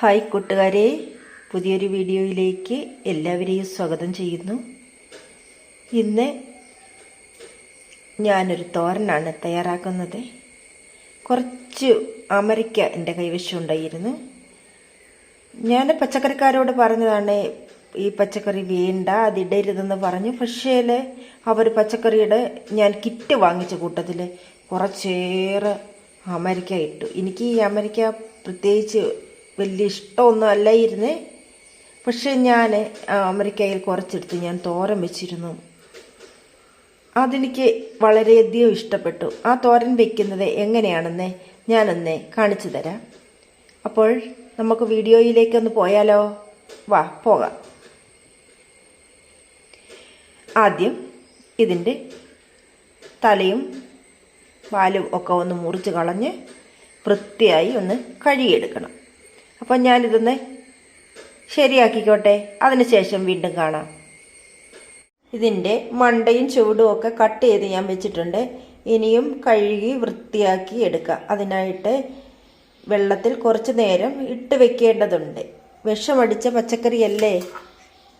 Hi കൂട്ടുകാരെ. പുതിയൊരു വീഡിയോയിലേക്ക് എല്ലാവരെയും സ്വാഗതം ചെയ്യുന്നു. ഇന്ന് ഞാനൊരു തോരനാണ് തയ്യാറാക്കുന്നത്. കുറച്ച് അമരിക്ക എന്റെ കൈവശം ഉണ്ടായിരുന്നു. ഞാൻ പച്ചക്കറിക്കാരോട് പറഞ്ഞതാണ് ഈ പച്ചക്കറി വേണ്ട അതിടരുതെന്ന് പറഞ്ഞു. പക്ഷേ അവർ പച്ചക്കറിയുടെ ഞാൻ കിറ്റ് വാങ്ങിച്ച കൂട്ടത്തിൽ കുറച്ചേറെ അമരിക്ക ഇട്ടു. എനിക്ക് ഈ അമരിക്ക പ്രത്യേകിച്ച് വലിയ ഇഷ്ടമൊന്നും അല്ലായിരുന്നേ പക്ഷെ ഞാൻ അമേരിക്കയിൽ കുറച്ചെടുത്ത് ഞാൻ തോരൻ വെച്ചിരുന്നു. അതെനിക്ക് വളരെയധികം ഇഷ്ടപ്പെട്ടു. ആ തോരൻ വെക്കുന്നത് എങ്ങനെയാണെന്ന് ഞാനൊന്ന് കാണിച്ചു തരാം. അപ്പോൾ നമുക്ക് വീഡിയോയിലേക്കൊന്ന് പോയാലോ? വാ പോകാം. ആദ്യം ഇതിന്റെ തലയും വാലും ഒക്കെ ഒന്ന് മുറിച്ച് കളഞ്ഞ് വൃത്തിയായി ഒന്ന് കഴുകിയെടുക്കണം. അപ്പം ഞാനിതൊന്ന് ശരിയാക്കിക്കോട്ടെ. അതിനുശേഷം വീണ്ടും കാണാം. ഇതിന്റെ മണ്ടയും ചുവടും ഒക്കെ കട്ട് ചെയ്ത് ഞാൻ വെച്ചിട്ടുണ്ട്. ഇനിയും കഴുകി വൃത്തിയാക്കി എടുക്കുക അതിനായിട്ട് വെള്ളത്തിൽ കുറച്ച് നേരം ഇട്ട് വെക്കേണ്ടതുണ്ട്. വിഷമടിച്ച പച്ചക്കറിയല്ലേ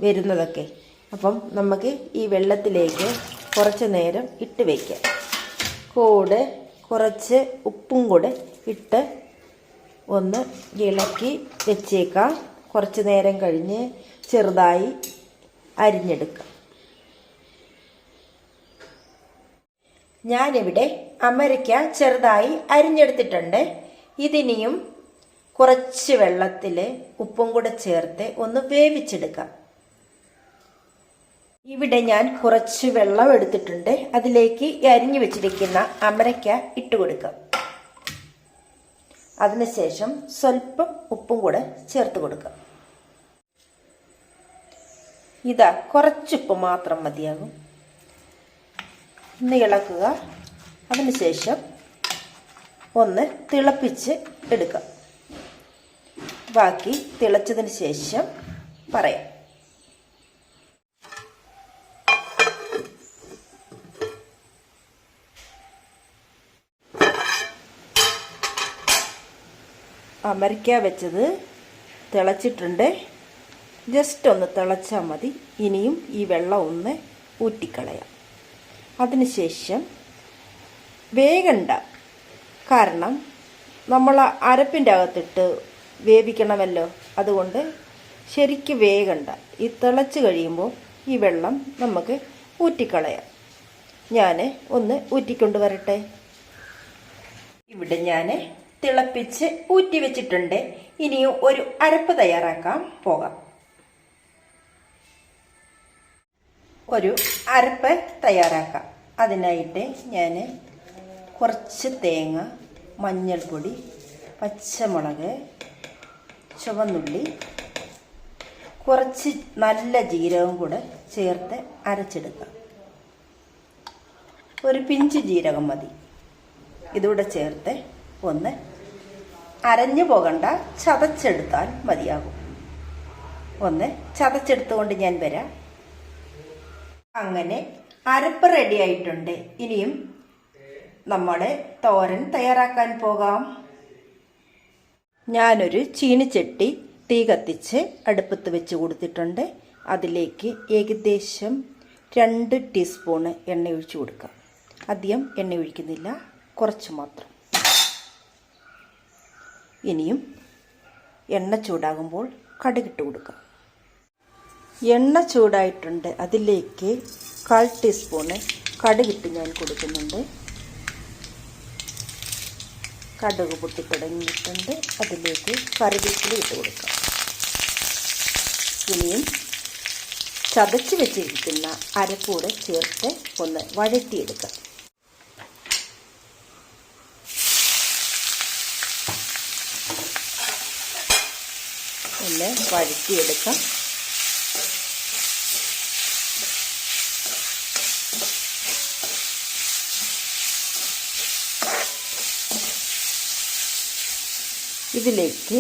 വരുന്നതൊക്കെ. അപ്പം നമുക്ക് ഈ വെള്ളത്തിലേക്ക് കുറച്ച് നേരം ഇട്ട് വയ്ക്കാം കൂടെ കുറച്ച് ഉപ്പും കൂടെ ഇട്ട് ഒന്ന് ഇളക്കി വെച്ചേക്കാം. കുറച്ച് നേരം കഴിഞ്ഞ് ചെറുതായി അരിഞ്ഞെടുക്കാം. ഞാനിവിടെ അമരയ്ക്ക ചെറുതായി അരിഞ്ഞെടുത്തിട്ടുണ്ട്. ഇതിനിയും കുറച്ച് വെള്ളത്തിൽ ഉപ്പും കൂടെ ചേർത്ത് ഒന്ന് വേവിച്ചെടുക്കാം. ഇവിടെ ഞാൻ കുറച്ച് വെള്ളം എടുത്തിട്ടുണ്ട്. അതിലേക്ക് അരിഞ്ഞു വെച്ചിരിക്കുന്ന അമരയ്ക്ക ഇട്ട് കൊടുക്കാം അതിനുശേഷം സ്വല്പം ഉപ്പും കൂടെ ചേർത്ത് കൊടുക്കുക. ഇതാ കുറച്ചുപ്പ് മാത്രം മതിയാകും. ഒന്ന് ഇളക്കുക. അതിനുശേഷം ഒന്ന് തിളപ്പിച്ച് എടുക്കുക. ബാക്കി തിളച്ചതിന് ശേഷം പറയാം. അമരിക്ക വെച്ചത് തിളച്ചിട്ടുണ്ട്. ജസ്റ്റ് ഒന്ന് തിളച്ചാൽ മതി. ഇനിയും ഈ വെള്ളം ഒന്ന് ഊറ്റിക്കളയാം. അതിനുശേഷം വേഗണ്ട. കാരണം നമ്മൾ അരപ്പിന്റെ അകത്തിട്ട് വേവിക്കണമല്ലോ. അതുകൊണ്ട് ശരിക്ക് വേഗണ്ട. ഈ തിളച്ച് കഴിയുമ്പോൾ ഈ വെള്ളം നമുക്ക് ഊറ്റിക്കളയാം. ഞാൻ ഒന്ന് ഊറ്റിക്കൊണ്ട് വരട്ടെ. ഇവിടെ ഞാൻ തിളപ്പിച്ച് ഊറ്റി വെച്ചിട്ടുണ്ട്. ഇനിയും ഒരു അരപ്പ് തയ്യാറാക്കാൻ പോകാം. ഒരു അരപ്പ് തയ്യാറാക്കാം. അതിനായിട്ട് ഞാൻ കുറച്ച് തേങ്ങ മഞ്ഞൾപ്പൊടി പച്ചമുളക് ചുവന്നുള്ളി കുറച്ച് നല്ല ജീരകം കൂടെ ചേർത്ത് അരച്ചെടുക്കാം. ഒരു പിഞ്ച് ജീരകം മതി. ഇതൂടെ ചേർത്ത് ഒന്ന് അരഞ്ഞു പോകണ്ട ചതച്ചെടുത്താൽ മതിയാകും. ഒന്ന് ചതച്ചെടുത്തുകൊണ്ട് ഞാൻ വരാം. അങ്ങനെ അരപ്പ് റെഡി ആയിട്ടുണ്ട്. ഇനിയും നമ്മുടെ തോരൻ തയ്യാറാക്കാൻ പോകാം. ഞാനൊരു ചീനിച്ചട്ടി തീ കത്തിച്ച് അടുപ്പത്ത് വെച്ച് കൊടുത്തിട്ടുണ്ട്. അതിലേക്ക് ഏകദേശം രണ്ട് ടീസ്പൂണ് എണ്ണ ഒഴിച്ചു കൊടുക്കാം. അധികം എണ്ണ ഒഴിക്കുന്നില്ല കുറച്ച് മാത്രം. ഇനിയും എണ്ണ ചൂടാകുമ്പോൾ കടുകിട്ട് കൊടുക്കാം. എണ്ണ ചൂടായിട്ടുണ്ട്. അതിലേക്ക് കാൽ ടീസ്പൂണ് കടുകിട്ട് ഞാൻ കൊടുക്കുന്നുണ്ട്. കടുക് പൊട്ടി തുടങ്ങിയിട്ടുണ്ട്. അതിലേക്ക് കറിവേപ്പില ഇട്ട് കൊടുക്കാം. ഇനിയും ചതച്ച് വെച്ചിരിക്കുന്ന അരക്കൂടെ ചേർത്ത് ഒന്ന് വഴറ്റിയെടുക്കാം. ഒന്ന് വഴറ്റിയെടുക്കാം. ഇതിലേക്ക്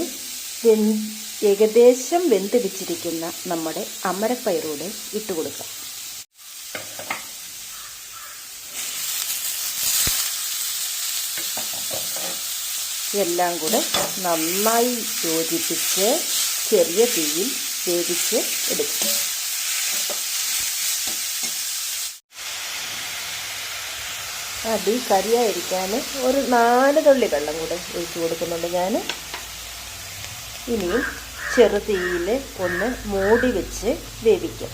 ഏകദേശം വെന്തിടിച്ചിരിക്കുന്ന നമ്മുടെ അമരപ്പയറൂടെ ഇട്ട് കൊടുക്കാം. എല്ലാം കൂടെ നന്നായി യോജിപ്പിച്ച് ചെറിയ തീയിൽ വേവിച്ച് എടുക്കും. അടി കരിയായിരിക്കാൻ ഒരു നാല് തുള്ളി വെള്ളം കൂടെ ഒഴിച്ച് കൊടുക്കുന്നുണ്ട് ഞാൻ ഇനിയും ചെറുതീയിൽ ഒന്ന് മൂടി വെച്ച് വേവിക്കാം.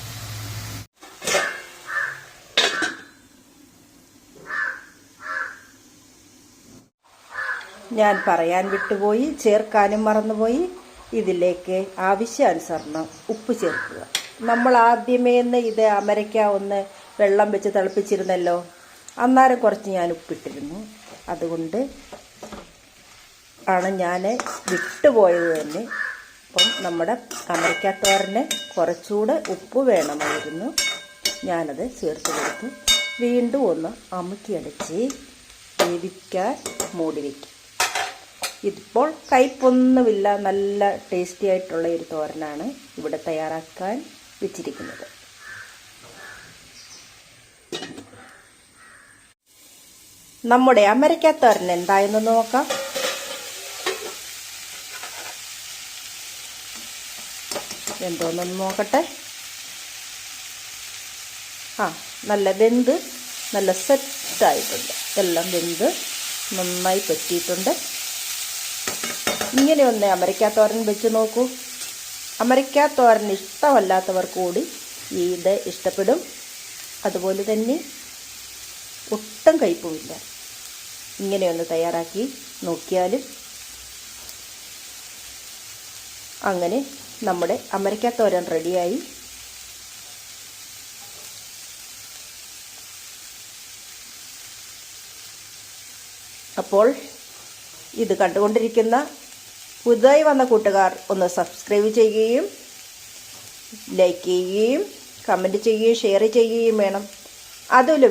ഞാൻ പറയാൻ വിട്ടുപോയി ചേർക്കാനും മറന്നുപോയി. ഇതിലേക്ക് ആവശ്യാനുസരണം ഉപ്പ് ചേർക്കുക. നമ്മൾ ആദ്യമേ ഇത് അമരയ്ക്ക ഒന്ന് വെള്ളം വെച്ച് തിളപ്പിച്ചിരുന്നല്ലോ അന്നേരം കുറച്ച് ഞാൻ ഉപ്പിട്ടിരുന്നു. അതുകൊണ്ട് ആണ് ഞാൻ വിട്ടുപോയത് തന്നെ. അപ്പം നമ്മുടെ അമരയ്ക്കാത്തോരന് കുറച്ചുകൂടെ ഉപ്പ് വേണമായിരുന്നു. ഞാനത് ചേർത്ത് കൊടുത്തു. വീണ്ടും ഒന്ന് അമുക്കിയടച്ച് വേവിക്കാൻ മൂടി വയ്ക്കും ഇതിപ്പോൾ കയ്പൊന്നുമില്ല നല്ല ടേസ്റ്റി ആയിട്ടുള്ള ഒരു തോരനാണ് ഇവിടെ തയ്യാറാക്കാൻ വെച്ചിരിക്കുന്നത്. നമ്മുടെ അമരയ്ക്കാത്തോരൻ എന്തായെന്ന് നോക്കാം. എന്തോന്നൊന്ന് നോക്കട്ടെ. ആ നല്ല വെന്ത് നല്ല സെറ്റായിട്ടുണ്ട് എല്ലാം വെന്ത് നന്നായി പറ്റിയിട്ടുണ്ട്. ഇങ്ങനെ ഒന്ന് അമരയ്ക്കാത്തോരൻ വെച്ച് നോക്കൂ. അമരയ്ക്കാത്തോരൻ ഇഷ്ടമല്ലാത്തവർ കൂടി ഇത് ഇഷ്ടപ്പെടും. അതുപോലെ തന്നെ ഒട്ടും കയ്പുമില്ല. ഇങ്ങനെയൊന്ന് തയ്യാറാക്കി നോക്കിയാലും അങ്ങനെ നമ്മുടെ അമരയ്ക്കാത്തോരൻ റെഡിയായി. അപ്പോൾ ഇത് കണ്ടുകൊണ്ടിരിക്കുന്ന പുതുതായി വന്ന കൂട്ടുകാർ ഒന്ന് സബ്സ്ക്രൈബ് ചെയ്യുകയും ലൈക്ക് ചെയ്യുകയും കമന്റ് ചെയ്യുകയും ഷെയർ ചെയ്യുകയും വേണം. അതിലു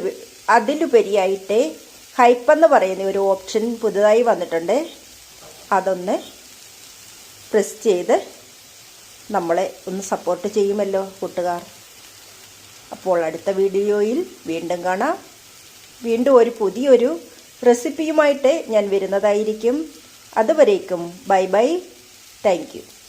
അതിലുപരിയായിട്ട് ഹൈപ്പെന്ന് പറയുന്ന ഒരു ഓപ്ഷൻ പുതുതായി വന്നിട്ടുണ്ട്. അതൊന്ന് പ്രസ് ചെയ്ത് നമ്മളെ ഒന്ന് സപ്പോർട്ട് ചെയ്യുമല്ലോ കൂട്ടുകാർ. അപ്പോൾ അടുത്ത വീഡിയോയിൽ വീണ്ടും കാണാം. വീണ്ടും ഒരു പുതിയൊരു റെസിപ്പിയുമായിട്ട് ഞാൻ വരുന്നതായിരിക്കും. അതുവരേക്കും. Bye bye. താങ്ക്